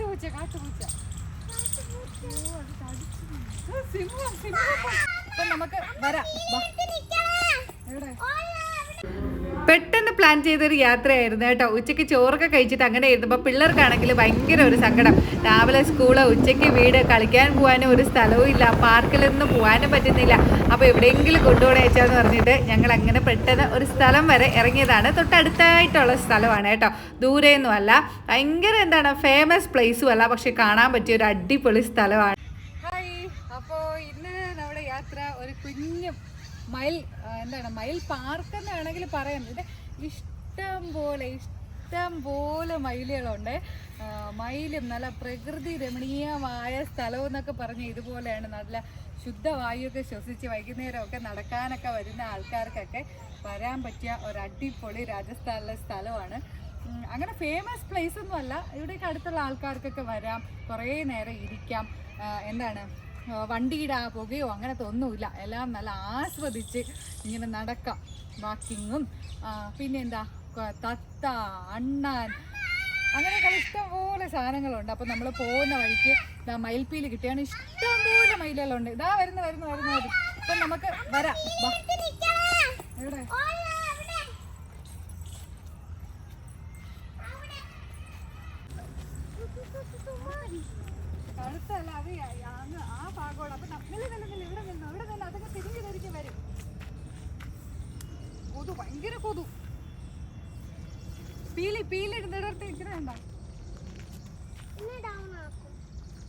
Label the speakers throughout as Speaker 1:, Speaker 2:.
Speaker 1: കാട്ടുപൂച്ച. കാട്ടുപൂച്ച. സിംഹം സിംഹം. അപ്പൊ നമുക്ക് വരാം. എവിടെ? പെട്ടെന്ന് പ്ലാൻ ചെയ്തൊരു യാത്രയായിരുന്നു കേട്ടോ. ഉച്ചയ്ക്ക് ചോറൊക്കെ കഴിച്ചിട്ട് അങ്ങനെ ഇരുന്നപ്പോൾ പിള്ളേർക്കാണെങ്കിൽ ഭയങ്കര ഒരു സങ്കടം. രാവിലെ സ്കൂൾ ഉച്ചയ്ക്ക് വീട് കളിക്കാൻ പോകാനും ഒരു സ്ഥലവും ഇല്ല. പാർക്കിലൊന്നും പോകാനും പറ്റുന്നില്ല. അപ്പോൾ എവിടെയെങ്കിലും കൊണ്ടുപോകണേ വെച്ചാന്ന് പറഞ്ഞിട്ട് ഞങ്ങൾ അങ്ങനെ പെട്ടെന്ന് ഒരു സ്ഥലം വരെ ഇറങ്ങിയതാണ്. തൊട്ടടുത്തായിട്ടുള്ള സ്ഥലമാണ് കേട്ടോ. ദൂരെയൊന്നും അല്ല. ഭയങ്കര എന്താണ് ഫേമസ് പ്ലേസും അല്ല. പക്ഷെ കാണാൻ പറ്റിയ ഒരു അടിപൊളി സ്ഥലമാണ്. അപ്പോൾ ഇന്ന് നമ്മുടെ യാത്ര ഒരു കുഞ്ഞു മയിൽ എന്താണ് മയിൽ പാർക്ക് എന്ന് വേണമെങ്കിൽ പറയാം. ഇത് ഇഷ്ടം പോലെ ഇഷ്ടം പോലെ മയിലുകളുണ്ട്. മയിലും നല്ല പ്രകൃതി രമണീയമായ സ്ഥലം എന്നൊക്കെ പറഞ്ഞ് ഇതുപോലെയാണ് നല്ല ശുദ്ധവായുവൊക്കെ ശ്വസിച്ച് വൈകുന്നേരമൊക്കെ നടക്കാനൊക്കെ വരുന്ന ആൾക്കാർക്കൊക്കെ വരാൻ പറ്റിയ ഒരു അടിപൊളി രാജസ്ഥാനിലെ സ്ഥലമാണ്. അങ്ങനെ ഫേമസ് പ്ലേസ് ഒന്നുമല്ല. ഇവിടേക്ക് അടുത്തുള്ള ആൾക്കാർക്കൊക്കെ വരാം. കുറേ നേരം ഇരിക്കാം. എന്താണ്? വണ്ടിയുടെ ആ പുകയോ അങ്ങനത്തെ ഒന്നുമില്ല. എല്ലാം നല്ല ആസ്വദിച്ച് ഇങ്ങനെ നടക്കാം. വാക്കിങ്ങും പിന്നെന്താ? തത്ത അണ്ണാൻ അങ്ങനെയൊക്കെ ഇഷ്ടംപോലെ സാധനങ്ങളുണ്ട്. അപ്പം നമ്മൾ പോകുന്ന വഴിക്ക് ഇതാ മയിൽപ്പീൽ കിട്ടിയാണ് ഇഷ്ടംപോലെ മയിലുകളുണ്ട്. ഇതാ വരുന്നു വരുന്നു വരുന്നു വരും അപ്പം നമുക്ക് വരാം. Thank എവിടെ? അടുത്തല്ല അത് അങ്ങ് ആ ഭാഗമാണ്. അപ്പൊ നില ഇവിടെ നിന്നു ഇവിടെ നിന്ന് അതൊക്കെ തിരിഞ്ഞു തിരിഞ്ഞ് വരും. കൊതു ഭയങ്കര കൊതു. പീലി പീലി ഇടുന്നിടത്ത് ഇരിക്കണ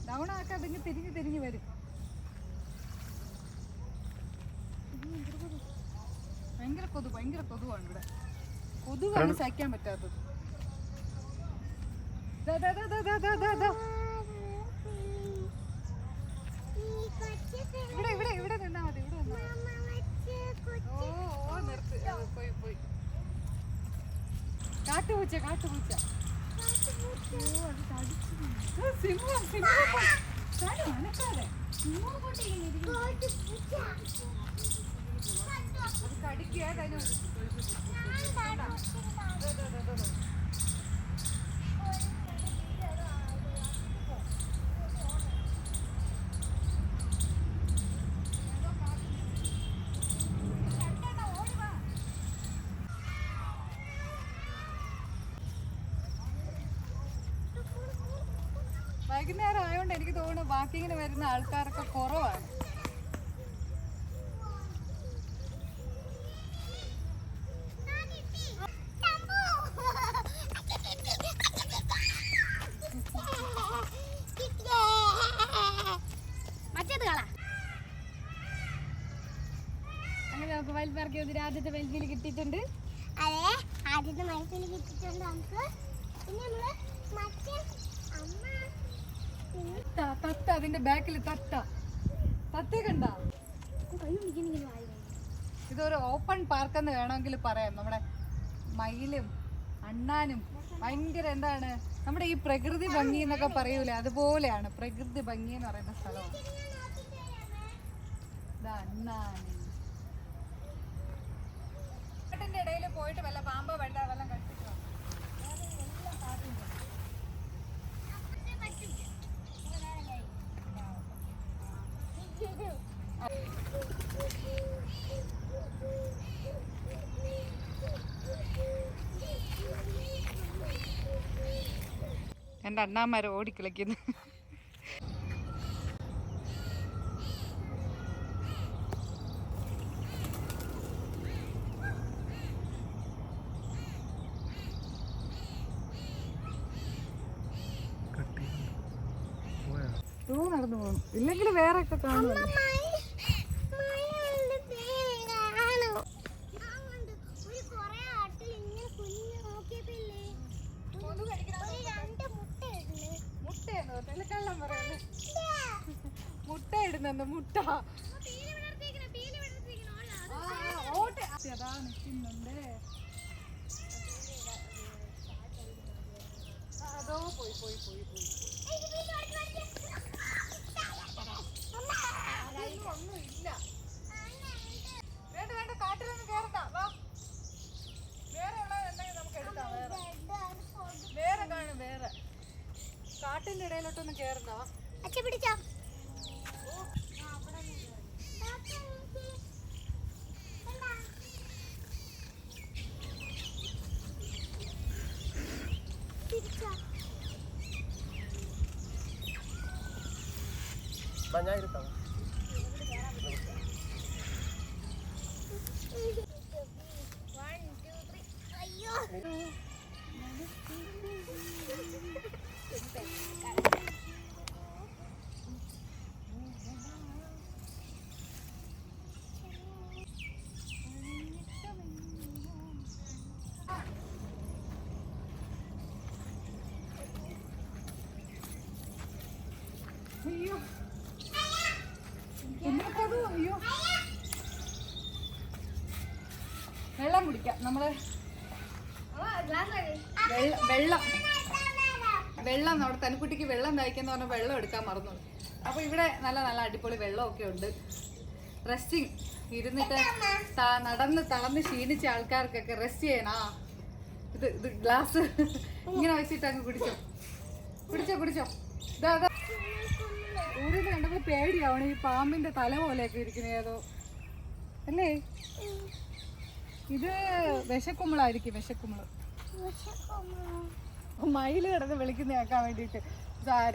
Speaker 1: ഡൗൺ ആക്കാൻ അതിങ്ങ് തിരിഞ്ഞ് തിരിഞ്ഞ് വരും. ഭയങ്കര കൊതു. ഭയങ്കര കൊതുവാണ് ഇവിടെ. കൊതുകാണ് സഹിക്കാൻ പറ്റാത്തത്. ദാ, ദാ, ദാ, ദാ, ദാ, ദാ, ദാ, ദാ. ഇവിടെ ഇവിടെ ഇവിടെ നിന്നാ മതി ഇവിടെ. ഓ ഓ നിർത്ത്. പോയി പോയി. കാട്ടുപൂച്ച കാട്ടുപൂച്ച. സിംഹം സിംഹം അനക്കാതെ. അത് കടിക്കുക തനു വൈകുന്നേരം ആയതുകൊണ്ട് എനിക്ക് തോന്നുന്നു വാക്കിങ്ങിന് വരുന്ന ആൾക്കാരൊക്കെ കുറവാണ്. അങ്ങനെ നമുക്ക് വയൽ ആദ്യത്തെ വയൽപ്പീൽ കിട്ടിയിട്ടുണ്ട്.
Speaker 2: അതെ ആദ്യത്തെ മരത്തിൽ കിട്ടിയിട്ടുണ്ട് നമുക്ക്. പിന്നെ നമ്മൾ മറ്റേ അമ്മ
Speaker 1: അതിന്റെ ബാക്കിൽ തത്ത. തത്തേ ഇതൊരു ഓപ്പൺ പാർക്ക് എന്ന് വേണമെങ്കിൽ പറയാം. നമ്മുടെ മയിലും അണ്ണാനും ഭയങ്കര എന്താണ് നമ്മുടെ ഈ പ്രകൃതി ഭംഗി എന്നൊക്കെ പറയൂലേ അതുപോലെയാണ് പ്രകൃതി ഭംഗി എന്ന് പറയുന്ന സ്ഥലമാണ് കാട്ടിന്റെ ഇടയിൽ പോയിട്ട് വല്ല പാമ്പോ വെള്ള വെള്ളം കണ്ടിട്ട് വാ. വേറെ എല്ലാം കാട്ടിന്റെ. എന്റെ അണ്ണാമാരെ ഓടിക്കളിക്കുന്നു. നടന്നു പോകണം ഇല്ലെങ്കിൽ വേറെ ഒക്കെ കാണുമല്ലോ മുട്ടയെന്നോ പറയുന്നത് മുട്ട ഇടുന്നുണ്ട് മുട്ട. ആ, ഓട്ടെ. അതാ അതോ പോയി പോയി പോയി പോയി അതൊന്നും ഒന്നും ഇല്ല വേണ്ട വേണ്ട കാട്ടിലൊന്നും കേറണ്ട വാ വേറെ ഉള്ളത് എന്തെങ്കിലും നമുക്ക് എടുക്കാം വേറെ വേറെ കാണും വേറെ കാട്ടിന്റെ ചേർന്നോ?
Speaker 2: അച്ഛ പിടിച്ചോ. അയ്യോ.
Speaker 1: അയ്യോ എന്നിട്ടത് അയ്യോ വെള്ളം കുടിക്കാം. നമ്മൾ വെള്ളം വെള്ളം. നമ്മുടെ തനിക്കുട്ടിക്ക് വെള്ളം തയ്ക്കുന്ന പറഞ്ഞാൽ വെള്ളം എടുക്കാൻ മറന്നു. അപ്പൊ ഇവിടെ നല്ല നല്ല അടിപൊളി വെള്ളമൊക്കെ ഉണ്ട്. റെസ്റ്റിങ് ഇരുന്നിട്ട് നടന്ന് തളർന്ന് ക്ഷീണിച്ച ആൾക്കാർക്കൊക്കെ റെസ്റ്റ് ചെയ്യണാ. ഇത് ഇത് ഗ്ലാസ് ഇങ്ങനെ വെച്ചിട്ട് അങ്ങ് കുടിച്ചോ. കുടിച്ചോ കുടിച്ചോ. ഇതാ കണ്ടപ്പോ ഊരിൽ കണ്ടപ്പോൾ പേടിയാവണം. ഈ പാമ്പിന്റെ തല പോലെയൊക്കെ ഇരിക്കുന്ന ഏതോ. അല്ലേ? ഇത് വിശക്കുമ്പളായിരിക്കും വിശക്കുമ്പൾ. മയിൽ കിടന്ന് വിളിക്കുന്ന കേൾക്കാൻ വേണ്ടിയിട്ട്.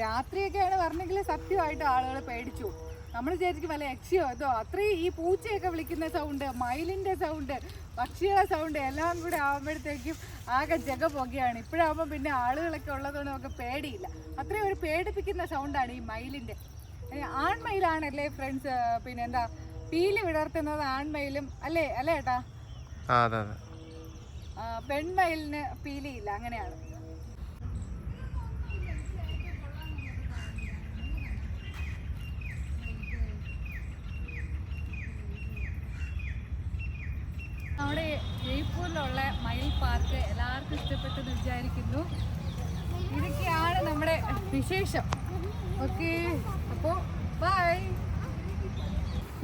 Speaker 1: രാത്രിയൊക്കെയാണ് പറഞ്ഞെങ്കിൽ സത്യമായിട്ട് ആളുകൾ പേടിച്ചു. നമ്മൾ വിചാരിക്കും വല്ല യക്ഷിയോ അതോ അത്രയും ഈ പൂച്ചയൊക്കെ വിളിക്കുന്ന സൗണ്ട് മയിലിന്റെ സൗണ്ട് പക്ഷികളെ സൗണ്ട് എല്ലാം കൂടെ ആകുമ്പോഴത്തേക്കും ആകെ ജഗ പുകയാണ് ഇപ്പോഴാകുമ്പോൾ പിന്നെ ആളുകളൊക്കെ ഉള്ളതുകൊണ്ട് നമുക്ക് പേടിയില്ല. അത്രയും ഒരു പേടിപ്പിക്കുന്ന സൗണ്ടാണ് ഈ മയിലിന്റെ ആൺമയിലാണല്ലേ ഫ്രണ്ട്സ് പിന്നെ എന്താ പീലി വിടർത്തുന്നത് ആൺമയിലും അല്ലേ അല്ലേ ഏട്ടാ?
Speaker 3: അതെ അതെ.
Speaker 1: ആ, പെൺമയിലിന് പീലിയില്ല അങ്ങനെയാണ്. നമ്മുടെ ജയ്പൂരിലുള്ള മയിൽ പാർക്ക് എല്ലാവർക്കും ഇഷ്ടപ്പെട്ടെന്ന് വിചാരിക്കുന്നു. ഇതൊക്കെയാണ് നമ്മുടെ വിശേഷം. ഓക്കെ. അപ്പോൾ ബൈ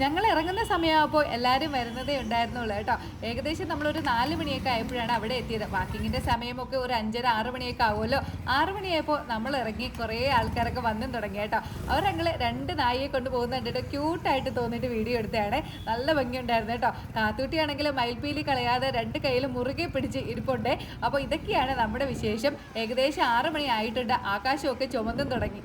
Speaker 1: ഞങ്ങൾ ഇറങ്ങുന്ന സമയമാകുമ്പോൾ എല്ലാവരും വരുന്നതേ ഉണ്ടായിരുന്നുള്ളൂ കേട്ടോ. ഏകദേശം നമ്മളൊരു നാല് മണിയൊക്കെ ആയപ്പോഴാണ് അവിടെ എത്തിയത്. വാക്കിങ്ങിന്റെ സമയമൊക്കെ ഒരു അഞ്ചര ആറ് മണിയൊക്കെ ആവുമല്ലോ. ആറ് മണിയായപ്പോൾ നമ്മൾ ഇറങ്ങി കുറേ ആൾക്കാരൊക്കെ വന്നും തുടങ്ങി കേട്ടോ. അവർ ഞങ്ങൾ രണ്ട് നായയെ കൊണ്ട് പോകുന്ന കണ്ടിട്ട് ക്യൂട്ടായിട്ട് തോന്നിയിട്ട് വീഡിയോ എടുത്തതാണ്. നല്ല ഭംഗിയുണ്ടായിരുന്നു കേട്ടോ. കാത്തൂട്ടിയാണെങ്കിൽ മയിൽപ്പീലി കളയാതെ രണ്ട് കയ്യിലും മുറുകെ പിടിച്ച് ഇരിപ്പുണ്ട്. അപ്പോൾ ഇതൊക്കെയാണ് നമ്മുടെ വിശേഷം. ഏകദേശം ആറ് മണി ആയിട്ടുണ്ട്. ആകാശമൊക്കെ ചുമന്നും തുടങ്ങി.